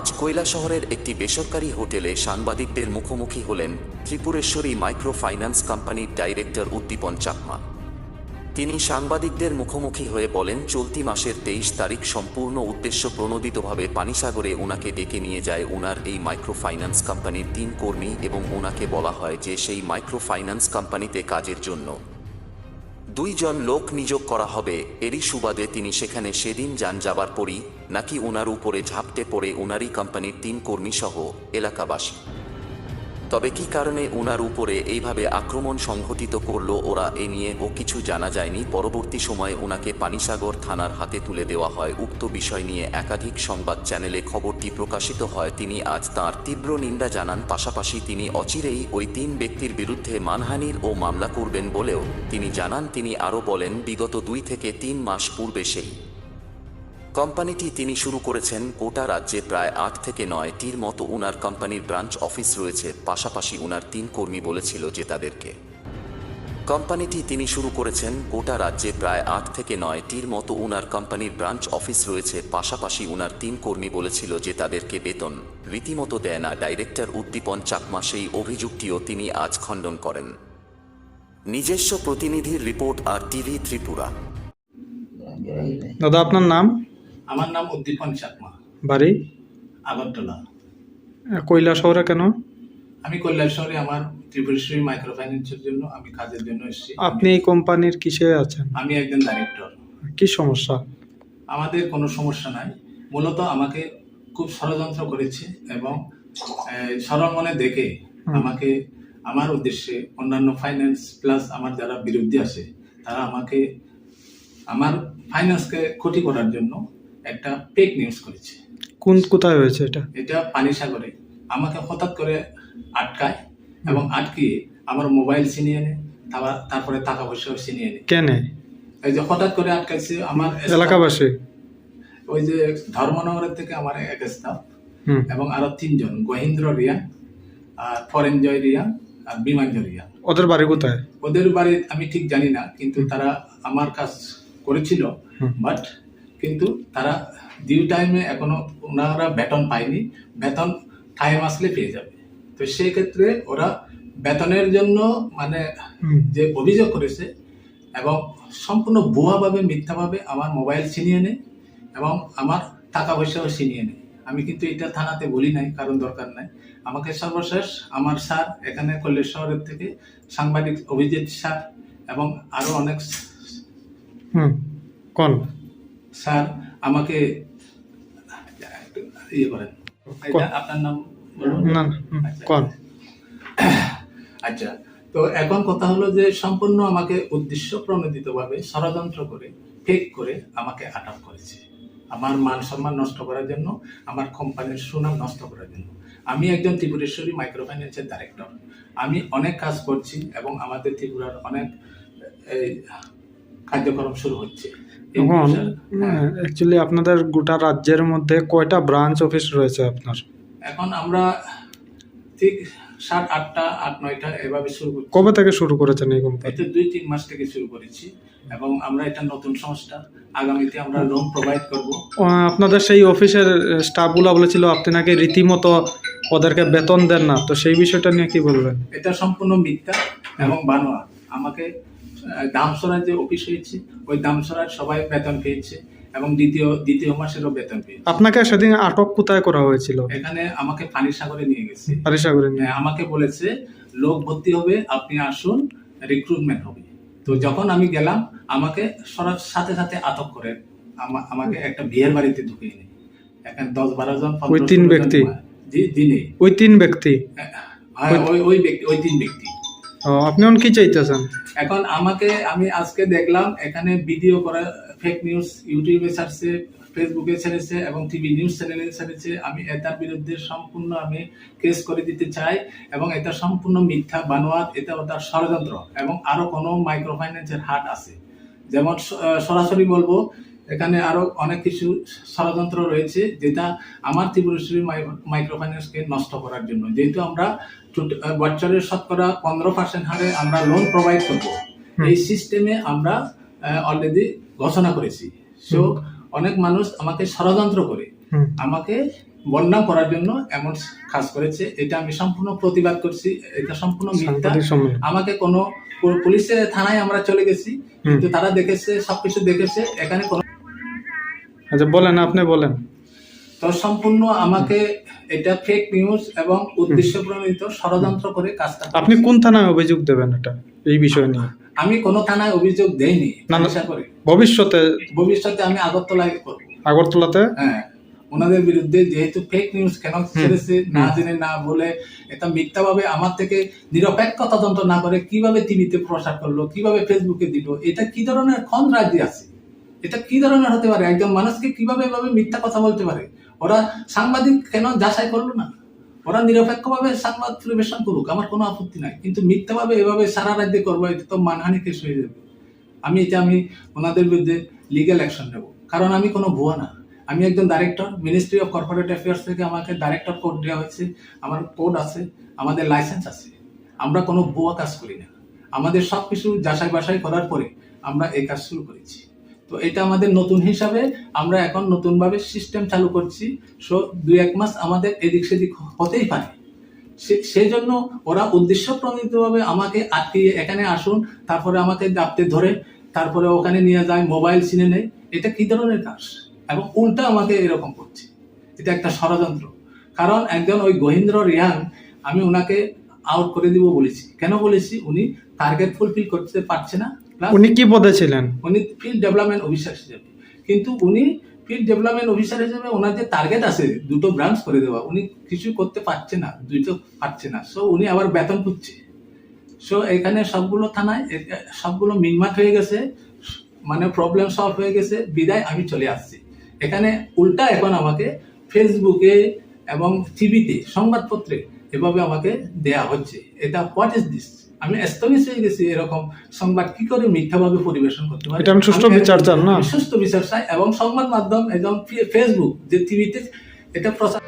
আজ শহরের একটি বেসরকারি হোটেলে সাংবাদিকদের মুখোমুখি হলেন ত্রিপুরেশ্বরী মাইক্রো ফাইন্যান্স কোম্পানির ডাইরেক্টর উদ্দীপন চাকমা। তিনি সাংবাদিকদের মুখোমুখি হয়ে বলেন, চলতি মাসের তেইশ তারিখ সম্পূর্ণ উদ্দেশ্য প্রণোদিতভাবে পানিসাগরে ওনাকে ডেকে নিয়ে যায় ওনার এই মাইক্রো ফাইন্যান্স কোম্পানির তিন কর্মী এবং ওনাকে বলা হয় যে সেই মাইক্রো ফাইন্যান্স কোম্পানিতে কাজের জন্য। দুইজন লোক নিয়োগ করা হবে। এরই সুবাদে তিনি সেখানে সেদিন যান যাবার পরই নাকি ওনার উপরে ঝাঁপতে পড়ে ওনারই কোম্পানির তিন কর্মীসহ এলাকাবাসী। তবে কি কারণে ওনার উপরে এইভাবে আক্রমণ সংঘটিত করল ওরা এ নিয়ে ও কিছু জানা যায়নি। পরবর্তী সময়ে ওনাকে পানিসাগর থানার হাতে তুলে দেওয়া হয়। উক্ত বিষয় নিয়ে একাধিক সংবাদ চ্যানেলে খবরটি প্রকাশিত হয়। তিনি আজ তার তীব্র নিন্দা জানান। পাশাপাশি তিনি অচিরেই ওই তিন ব্যক্তির বিরুদ্ধে মানহানির ও মামলা করবেন বলেও তিনি জানান। তিনি আরও বলেন, বিগত দুই থেকে তিন মাস পূর্বে সেই কোম্পানিটি তিনি শুরু করেছেন গোটা রাজ্যে প্রায় আট থেকে নয়টির মতো উনার কোম্পানির ব্রাঞ্চ অফিস রয়েছে, পাশাপাশি উনার তিন কর্মী বলেছিল যে তাদেরকে কোম্পানিটি তিনি শুরু করেছেন গোটা রাজ্যে প্রায় আট থেকে নয়টির মতো উনার কোম্পানির ব্রাঞ্চ অফিস রয়েছে, পাশাপাশি উনার তিন কর্মী বলেছিল যে তাদেরকে বেতন। রীতিমতো দেয় না ডাইরেক্টর উদ্দীপন চাকমা সেই অভিযুক্তিও তিনি আজ খণ্ডন করেন। নিজস্ব প্রতিনিধির রিপোর্ট আর টিভি ত্রিপুরা। দাদা, আপনার নাম? আমার নাম উদ্দীপন চাকমা। বাড়ি? আগরতলা। কৈলা শহরে কেন? আমি কৈলাসহরে আমার ত্রিপুরেশ্বরী মাইক্রো ফাইন্যান্সের জন্য আমি কাজের জন্য এসেছি। আপনি এই কোম্পানির কিসে আছেন? আমি একজন ডাইরেক্টর কি সমস্যা? আমাদের কোনো সমস্যা নাই। মূলত আমাকে খুব ষড়যন্ত্র করেছে এবং সরল মনে দেখে আমাকে আমার উদ্দেশ্যে অন্যান্য ফাইন্যান্স প্লাস আমার যারা বিরুদ্ধে আছে তারা আমাকে আমার ফাইন্যান্সকে ক্ষতি করার জন্য একটা ফেক নিউজ করেছে। কোন কোথায় হয়েছে এটা? এটা পানিসাগরে আমাকে হঠাৎ করে আটকায় এবং আটকিয়ে আমার মোবাইল ছিনিয়ে নেয় তারপর তারপরে টাকা পয়সাও ছিনিয়ে নেয় কেনে? এই যে হঠাৎ করে আটকাইছে আমার এলাকাবাসী? ওই যে ধর্মনগরের থেকে আমার এক স্টাফ এবং আরও তিনজন গহিন্দ্র রিয়া আর ফরেনজয় রিয়া আর বিমানজয় রিয়া। ওদের বাড়ি কোথায়? ওদের বাড়ি আমি ঠিক জানি না কিন্তু তারা আমার কাজ করেছিল বাট কিন্তু তারা ডিউ টাইমে এখনও ওনারা বেতন পায়নি। বেতন টাইম আসলে পেয়ে যাবে। তো সেই ক্ষেত্রে ওরা বেতনের জন্য মানে যে অভিযোগ করেছে এবং সম্পূর্ণ ভুয়াভাবে মিথ্যাভাবে আমার মোবাইল ছিনিয়ে নেয় এবং আমার টাকা পয়সাও ছিনিয়ে নেয়। আমি কিন্তু এটা থানাতে বলি নাই কারণ দরকার নাই। আমাকে সর্বশেষ আমার স্যার এখানে কল্লেশ শহরের থেকে সাংবাদিক অভিজিৎ স্যার এবং আরও অনেক হুম কোন? স্যার আমাকে ইয়ে করেন। আপনার নাম না না, কোন আচ্ছা। তো এখন কথা হলো যে সম্পূর্ণ আমাকে উদ্দেশ্য প্রণোদিতভাবে ষড়যন্ত্র করে ফেক করে আমাকে আটক করেছে। আমার মান সম্মান নষ্ট করার জন্য আমার কোম্পানির সুনাম নষ্ট করার জন্য। আমি একজন ত্রিপুরেশ্বরী মাইক্রো ফাইন্যান্সের ডাইরেক্টর আমি অনেক কাজ করছি এবং আমাদের ত্রিপুরার অনেক এই, কার্যক্রম শুরু হচ্ছে। এখন। অ্যাকচুয়ালি আপনাদের গোটা রাজ্যের মধ্যে কয়টা ব্রাঞ্চ অফিস রয়েছে আপনার? এখন আমরা ঠিক সাত আটটা আট নয়টা এভাবে শুরু করছি। কবে থেকে শুরু করেছেন এই কোম্পানি এটা দুই তিন মাস থেকে শুরু করেছি এবং আমরা এটা নতুন সংস্থা। আগামীতে আমরা লোন প্রোভাইড করব। আপনাদের সেই অফিসের স্টাফগুলো বলেছিল আপনি নাকি রীতিমতো ওদেরকে বেতন দেন না। তো সেই বিষয়টা নিয়ে কি বলবেন? এটা সম্পূর্ণ মিথ্যা এবং বানোয়া আমাকে আহ, দামসরার যে অফিস হয়েছে ওই দামসরার সবাই বেতন পেয়েছে এবং দ্বিতীয় দ্বিতীয় মাসেরও বেতন পেয়েছে। আপনাকে সেদিন আটক কোথায় করা হয়েছিল? এখানে আমাকে পানির সাগরে নিয়ে গেছে। পারিসাগরে নিয়ে হ্যাঁ, আমাকে বলেছে লোক ভর্তি হবে আপনি আসুন রিক্রুটমেন্ট হবে। তো যখন আমি গেলাম আমাকে সরাস সাথে সাথে আটক করে আমা- আমাকে একটা বিয়ের বাড়িতে ঢুকিয়ে নেয়। এখানে দশ বারো জন ওই তিন ব্যক্তি? দিনে। ওই তিন ব্যক্তি? হ্যাঁ, ওই ওই ব্যক্তি ওই তিন ব্যক্তি। আপনি এখন কি চাইতেছেন? এখন আমাকে, আমি আজকে দেখলাম এখানে ভিডিও করা ফেক নিউজ ইউটিউবে ছাড়ছে ফেসবুকে ছেড়েছে এবং টিভি নিউজ চ্যানেলে ছেড়েছে। আমি এটার বিরুদ্ধে সম্পূর্ণ আমি কেস করে দিতে চাই এবং এটা সম্পূর্ণ মিথ্যা, বানোয়াট, এটা ওটার ষড়যন্ত্র এবং আরও কোনো মাইক্রো ফাইন্যান্সের হাট আছে। যেমন সরাসরি বলব এখানে আরও অনেক কিছু ষড়যন্ত্র রয়েছে যেটা আমার ত্রিপুরেশ্বরী মাইক্রো ফাইন্যান্সকে নষ্ট করার জন্য। যেহেতু আমরা বছরের শতকরা পনেরো পার্সেন্ট হারে আমরা লোন প্রোভাইড করব। এই সিস্টেমে আমরা অলরেডি ঘোষণা করেছি। সো অনেক মানুষ আমাকে ষড়যন্ত্র করে। আমাকে বদনাম করার জন্য এমন কাজ করেছে। এটা আমি সম্পূর্ণ প্রতিবাদ করছি। এটা সম্পূর্ণ মিথ্যা। আমাকে কোনো পুলিশের থানায় আমরা চলে গেছি। কিন্তু তারা দেখেছে সবকিছু দেখেছে। এখানে কোনো আচ্ছা বলেন আপনি বলেন। তো সম্পূর্ণ আমাকে এটা ফেক নিউজ এবং উদ্দেশ্য প্রণীত ষড়যন্ত্র করে কাজটা আপনি কোন থানায় অভিযোগ দেবেন এটা এই বিষয় নিয়ে? আমি কোনো থানায় অভিযোগ দেইনি না। আশা করি। ভবিষ্যতে? ভবিষ্যতে আমি আগরতলায় করব। আগরতলাতে? হ্যাঁ ওনাদের বিরুদ্ধে যেহেতু ফেক নিউজ কেন ছেড়েছে না জেনে না বলে এটা মিথ্যাভাবে আমার থেকে নিরপেক্ষ তদন্ত না করে কীভাবে টিভিতে প্রচার করল কীভাবে ফেসবুকে দিল এটা কি ধরনের কোন রাজ্যে আছে? এটা কি ধরনের হতে পারে? একজন মানুষকে কীভাবে এভাবে মিথ্যা কথা বলতে পারে? ওরা সাংবাদিক কেন যাচাই করল না? ওরা নিরপেক্ষভাবে সংবাদ পরিবেশন করুক, আমার কোনো আপত্তি নাই। কিন্তু মিথ্যাভাবে এভাবে সারা রাজ্যে করব, এটা তো মানহানি কেস হয়ে যাবে। আমি এটা আমি ওনাদের বিরুদ্ধে লিগ্যাল অ্যাকশন নেব। কারণ আমি কোনো ভুয়া না। আমি একজন director ministry of corporate affairs থেকে আমাকে ডাইরেক্টর কোড দেওয়া হয়েছে। আমার কোড আছে, আমাদের লাইসেন্স আছে। আমরা কোনো ভুয়া কাজ করি না। আমাদের সব কিছু যাচাই বাছাই করার পরে আমরা এই কাজ শুরু করেছি। তো এটা আমাদের নতুন হিসাবে আমরা এখন নতুনভাবে সিস্টেম চালু করছি। সো দুই এক মাস আমাদের এদিক সেদিক হতেই পারে। সেই জন্য ওরা উদ্দেশ্য প্রণীতভাবে আমাকে আটকিয়ে এখানে আসুন, তারপরে আমাকে দাপতে ধরে, তারপরে ওখানে নিয়ে যায় মোবাইল চিনে নেয়। এটা কি ধরনের কাজ? এবং উল্টা আমাকে এরকম করছে। এটা একটা ষড়যন্ত্র। কারণ একজন ওই গহিন্দ্র রিয়াং, আমি ওনাকে আউট করে দিব বলেছি। কেন বলেছি? উনি টার্গেট ফুলফিল করতে পারছে না। উনি কি পদে ছিলেন? উনি ফিল্ড ডেভেলপমেন্ট অফিসার হিসেবে কিন্তু উনি ফিল্ড ডেভেলপমেন্ট অফিসার হিসেবে ওনার যে টার্গেট আছে দুটো ব্রাঞ্চ করে দেওয়া উনি কিছু করতে পারছে না দুটো পারছে না। সো উনি আবার বেতন খুঁজছে। সো এখানে সবগুলো থানায় সবগুলো মিনমাট হয়ে গেছে মানে প্রবলেম সলভ হয়ে গেছে বিদায় আমি চলে আসছি। এখানে উল্টা এখন আমাকে ফেসবুকে এবং টিভিতে সংবাদপত্রে এভাবে আমাকে দেয়া হচ্ছে। এটা হোয়াট ইজ দিস আমি স্তমিস হয়ে গেছি এরকম সংবাদ কি করে মিথ্যাভাবে পরিবেশন করতে পারে এটা আমি সুষ্ঠু বিচার চান না? সুস্থ সুষ্ঠু বিচার চাই এবং সংবাদ মাধ্যম একদম ফেসবুক যে টিভিতে এটা প্রচার